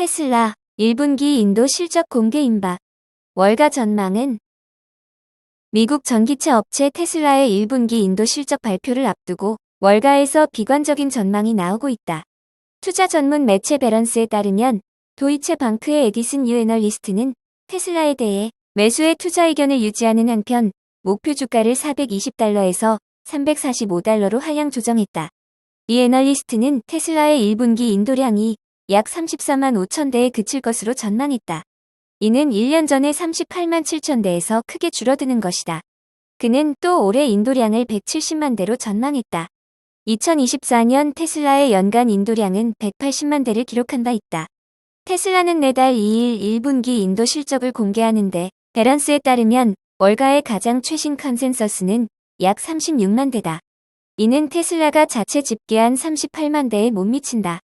테슬라 1분기 인도 실적 공개 임박. 월가 전망은 미국 전기차 업체 테슬라의 1분기 인도 실적 발표를 앞두고 월가에서 비관적인 전망이 나오고 있다. 투자 전문 매체 베런스에 따르면 도이체 방크의 에디슨 유 애널리스트는 테슬라에 대해 매수의 투자 의견을 유지하는 한편 목표 주가를 420달러에서 345달러로 하향 조정했다. 이 애널리스트는 테슬라의 1분기 인도량이 약 34만 5천 대에 그칠 것으로 전망했다. 이는 1년 전에 38만 7천 대에서 크게 줄어드는 것이다. 그는 또 올해 인도량을 170만 대로 전망했다. 2024년 테슬라의 연간 인도량은 180만 대를 기록한 바 있다. 테슬라는 내달 2일 1분기 인도 실적을 공개하는데 베런스에 따르면 월가의 가장 최신 컨센서스는 약 36만 대다. 이는 테슬라가 자체 집계한 38만 대에 못 미친다.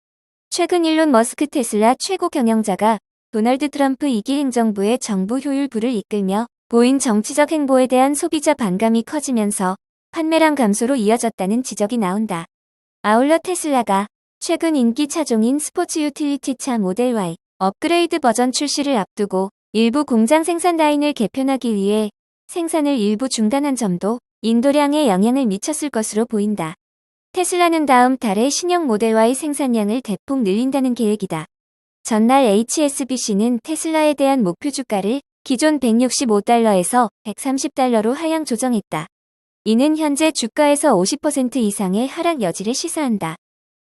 최근 일론 머스크 테슬라 최고 경영자가 도널드 트럼프 2기 행정부의 정부 효율부를 이끌며 보인 정치적 행보에 대한 소비자 반감이 커지면서 판매량 감소로 이어졌다는 지적이 나온다. 아울러 테슬라가 최근 인기 차종인 스포츠 유틸리티 차 모델 Y 업그레이드 버전 출시를 앞두고 일부 공장 생산 라인을 개편하기 위해 생산을 일부 중단한 점도 인도량에 영향을 미쳤을 것으로 보인다. 테슬라는 다음 달에 신형 모델 Y 생산량을 대폭 늘린다는 계획이다. 전날 HSBC는 테슬라에 대한 목표 주가를 기존 165달러에서 130달러로 하향 조정했다. 이는 현재 주가에서 50% 이상의 하락 여지를 시사한다.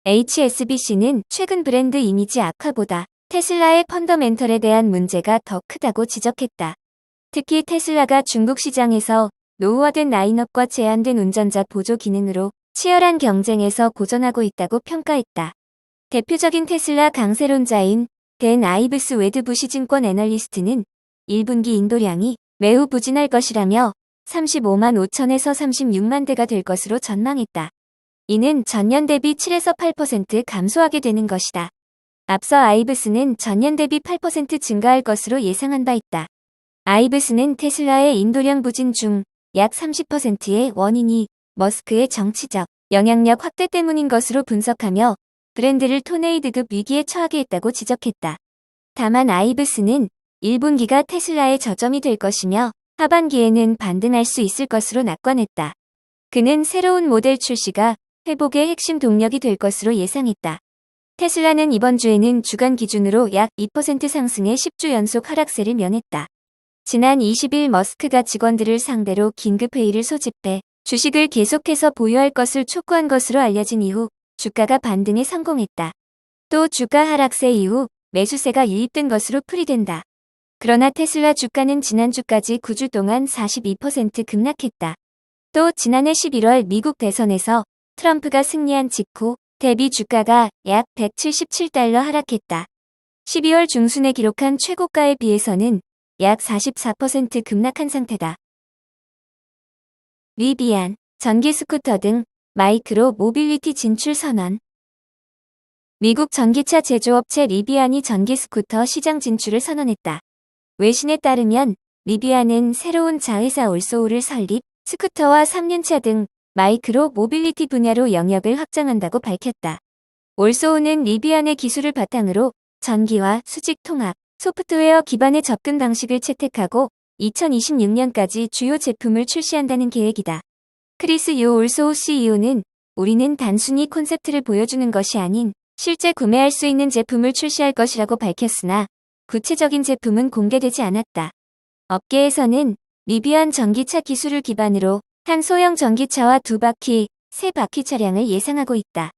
HSBC는 최근 브랜드 이미지 악화보다 테슬라의 펀더멘털에 대한 문제가 더 크다고 지적했다. 특히 테슬라가 중국 시장에서 노후화된 라인업과 제한된 운전자 보조 기능으로 치열한 경쟁에서 고전하고 있다고 평가했다. 대표적인 테슬라 강세론자인 댄 아이브스 웨드부시 증권 애널리스트는 1분기 인도량이 매우 부진할 것이라며 35만 5천에서 36만 대가 될 것으로 전망했다. 이는 전년 대비 7에서 8% 감소하게 되는 것이다. 앞서 아이브스는 전년 대비 8% 증가할 것으로 예상한 바 있다. 아이브스는 테슬라의 인도량 부진 중 약 30%의 원인이 머스크의 정치적 영향력 확대 때문인 것으로 분석하며 브랜드를 토네이드급 위기에 처하게 했다고 지적했다. 다만 아이브스는 1분기가 테슬라의 저점이 될 것이며 하반기에는 반등할 수 있을 것으로 낙관했다. 그는 새로운 모델 출시가 회복의 핵심 동력이 될 것으로 예상했다. 테슬라는 이번 주에는 주간 기준으로 약 2% 상승의 10주 연속 하락세를 면했다. 지난 20일 머스크가 직원들을 상대로 긴급회의를 소집해 주식을 계속해서 보유할 것을 촉구한 것으로 알려진 이후 주가가 반등에 성공했다. 또 주가 하락세 이후 매수세가 유입된 것으로 풀이된다. 그러나 테슬라 주가는 지난주까지 9주 동안 42% 급락했다. 또 지난해 11월 미국 대선에서 트럼프가 승리한 직후 대비 주가가 약 177달러 하락했다. 12월 중순에 기록한 최고가에 비해서는 약 44% 급락한 상태다. 리비안, 전기 스쿠터 등 마이크로 모빌리티 진출 선언. 미국 전기차 제조업체 리비안이 전기 스쿠터 시장 진출을 선언했다. 외신에 따르면 리비안은 새로운 자회사 올소우를 설립, 스쿠터와 3륜차 등 마이크로 모빌리티 분야로 영역을 확장한다고 밝혔다. 올소우는 리비안의 기술을 바탕으로 전기와 수직 통합, 소프트웨어 기반의 접근 방식을 채택하고 2026년까지 주요 제품을 출시한다는 계획이다. 크리스 요 올소우 CEO는 우리는 단순히 콘셉트를 보여주는 것이 아닌 실제 구매할 수 있는 제품을 출시할 것이라고 밝혔으나 구체적인 제품은 공개되지 않았다. 업계에서는 리비안 전기차 기술을 기반으로 한 소형 전기차와 두 바퀴, 세 바퀴 차량을 예상하고 있다.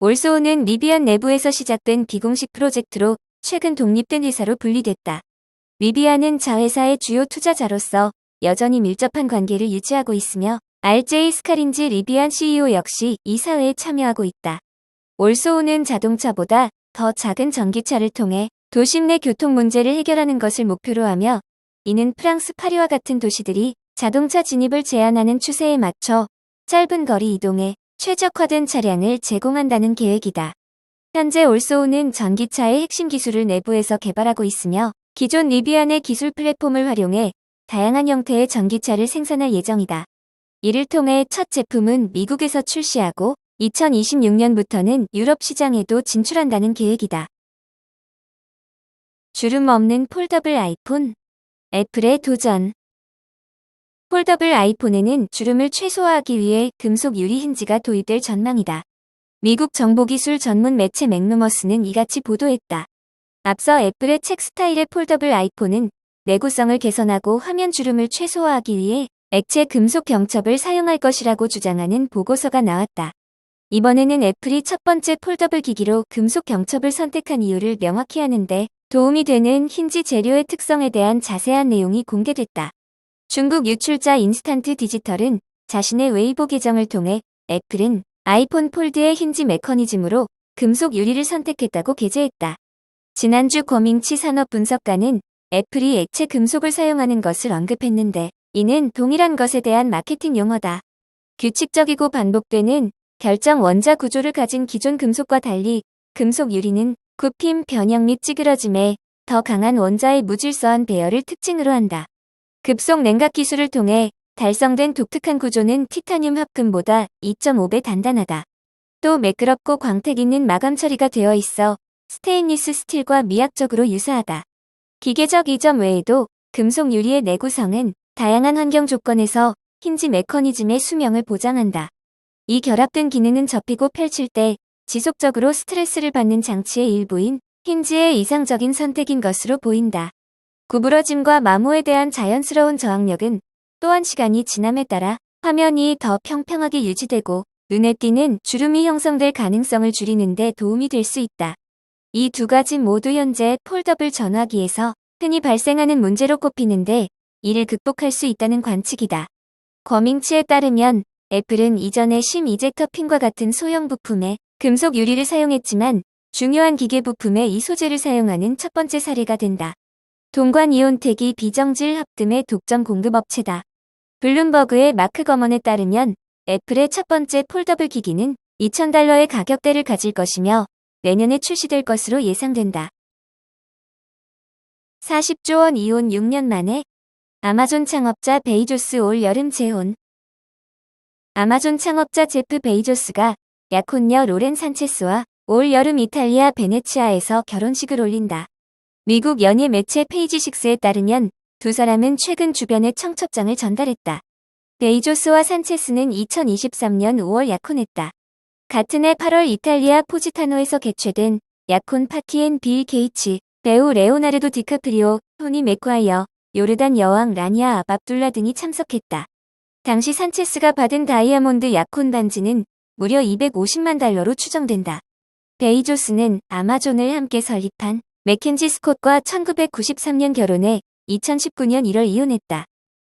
올소우는 리비안 내부에서 시작된 비공식 프로젝트로 최근 독립된 회사로 분리됐다. 리비안은 자회사의 주요 투자자로서 여전히 밀접한 관계를 유지하고 있으며 RJ 스카린지 리비안 CEO 역시 이 사회에 참여하고 있다. 올소우는 자동차보다 더 작은 전기차를 통해 도심 내 교통 문제를 해결하는 것을 목표로 하며 이는 프랑스 파리와 같은 도시들이 자동차 진입을 제한하는 추세에 맞춰 짧은 거리 이동에 최적화된 차량을 제공한다는 계획이다. 현재 올소우는 전기차의 핵심 기술을 내부에서 개발하고 있으며 기존 리비안의 기술 플랫폼을 활용해 다양한 형태의 전기차를 생산할 예정이다. 이를 통해 첫 제품은 미국에서 출시하고 2026년부터는 유럽 시장에도 진출한다는 계획이다. 주름 없는 폴더블 아이폰. 애플의 도전. 폴더블 아이폰에는 주름을 최소화하기 위해 금속 유리 힌지가 도입될 전망이다. 미국 정보기술 전문 매체 맥루머스는 이같이 보도했다. 앞서 애플의 책 스타일의 폴더블 아이폰은 내구성을 개선하고 화면 주름을 최소화하기 위해 액체 금속 경첩을 사용할 것이라고 주장하는 보고서가 나왔다. 이번에는 애플이 첫 번째 폴더블 기기로 금속 경첩을 선택한 이유를 명확히 하는데 도움이 되는 힌지 재료의 특성에 대한 자세한 내용이 공개됐다. 중국 유출자 인스탄트 디지털은 자신의 웨이보 계정을 통해 애플은 아이폰 폴드의 힌지 메커니즘으로 금속 유리를 선택했다고 게재했다. 지난주 거밍치 산업 분석가는 애플이 액체 금속을 사용하는 것을 언급했는데 이는 동일한 것에 대한 마케팅 용어다. 규칙적이고 반복되는 결정 원자 구조를 가진 기존 금속과 달리 금속 유리는 굽힘, 변형 및 찌그러짐에 더 강한 원자의 무질서한 배열을 특징으로 한다. 급속 냉각 기술을 통해 달성된 독특한 구조는 티타늄 합금보다 2.5배 단단하다. 또 매끄럽고 광택 있는 마감 처리가 되어 있어 스테인리스 스틸과 미학적으로 유사하다. 기계적 이 점 외에도 금속 유리의 내구성은 다양한 환경 조건에서 힌지 메커니즘의 수명을 보장한다. 이 결합된 기능은 접히고 펼칠 때 지속적으로 스트레스를 받는 장치의 일부인 힌지의 이상적인 선택인 것으로 보인다. 구부러짐과 마모에 대한 자연스러운 저항력은 또한 시간이 지남에 따라 화면이 더 평평하게 유지되고 눈에 띄는 주름이 형성될 가능성을 줄이는 데 도움이 될 수 있다. 이 두 가지 모두 현재 폴더블 전화기에서 흔히 발생하는 문제로 꼽히는데 이를 극복할 수 있다는 관측이다. 거밍치에 따르면 애플은 이전에 심 이젝터 핀과 같은 소형 부품에 금속 유리를 사용했지만 중요한 기계 부품에 이 소재를 사용하는 첫 번째 사례가 된다. 동관 이온택이 비정질 합금의 독점 공급업체다. 블룸버그의 마크 거먼에 따르면 애플의 첫 번째 폴더블 기기는 2,000달러의 가격대를 가질 것이며 내년에 출시될 것으로 예상된다. 40조 원 이혼 6년 만에 아마존 창업자 베이조스 올 여름 재혼 아마존 창업자 제프 베이조스가 약혼녀 로렌 산체스와 올 여름 이탈리아 베네치아에서 결혼식을 올린다. 미국 연예 매체 페이지 6에 따르면 두 사람은 최근 주변에 청첩장을 전달했다. 베이조스와 산체스는 2023년 5월 약혼했다. 같은 해 8월 이탈리아 포지타노에서 개최된 약혼 파티엔 빌 게이츠, 배우 레오나르도 디카프리오, 토니 맥과이어, 요르단 여왕 라니아 아밥둘라 등이 참석했다. 당시 산체스가 받은 다이아몬드 약혼 반지는 무려 250만 달러로 추정된다. 베이조스는 아마존을 함께 설립한 맥켄지 스콧과 1993년 결혼해 2019년 1월 이혼했다.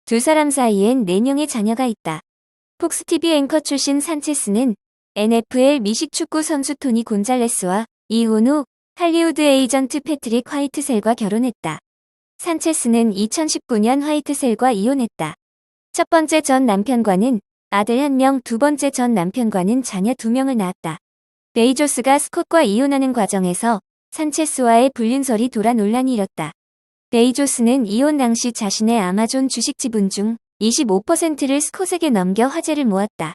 두 사람 사이엔 4명의 자녀가 있다. 폭스TV 앵커 출신 산체스는 NFL 미식 축구 선수 토니 곤잘레스와 이혼 후 할리우드 에이전트 패트릭 화이트셀과 결혼했다. 산체스는 2019년 화이트셀과 이혼했다. 첫 번째 전 남편과는 아들 한 명, 두 번째 전 남편과는 자녀 두 명을 낳았다. 베이조스가 스콧과 이혼하는 과정에서 산체스와의 불륜설이 돌아 논란이 일었다. 베이조스는 이혼 당시 자신의 아마존 주식 지분 중 25%를 스콧에게 넘겨 화제를 모았다.